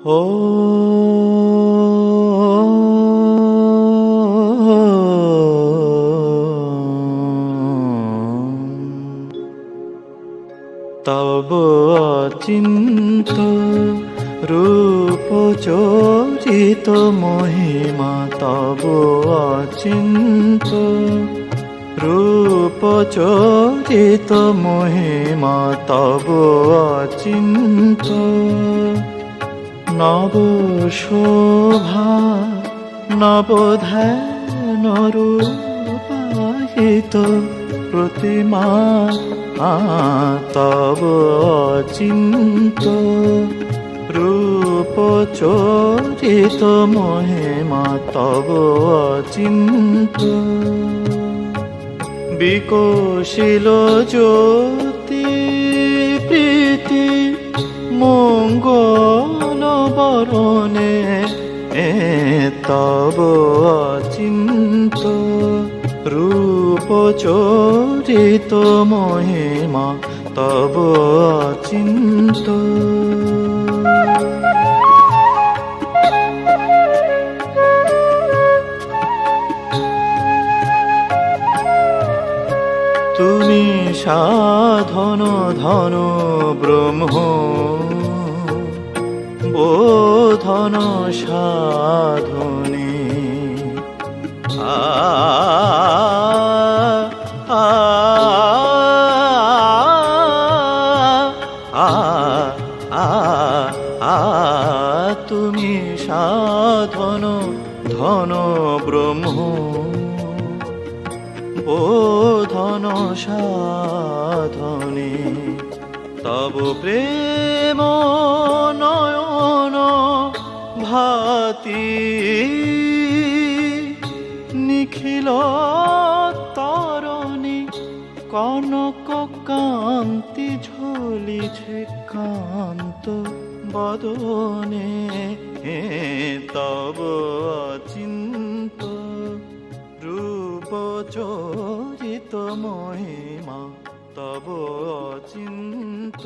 ও তব অচিন্ত রূপ চরিত মহিমা তব অচিন্ত রূপ চরিত মহিমা তব অচিন্ত নব শোভা নবধ্যান রূপায়িত প্রতিমা, তব চিন্ত রূপ চরিত মহিমা, তব চিন্ত বিকশিল জ্যোতি, প্রীতি তব চিন্ত রূপ চরিত মহিমা তব চিন্ত তুমি সাধন ধন ব্রহ্ম বোধন সাধনে। তুমি সাধন ধন ব্রহ্ম। বোধন সাধনে। তব প্রেম ভাতি নিখিল তরণী, কনক কান্তি ঝলিছে কান্ত বদনে। তব চিন্ত রূপ চরিত মহিমা, তব চিন্ত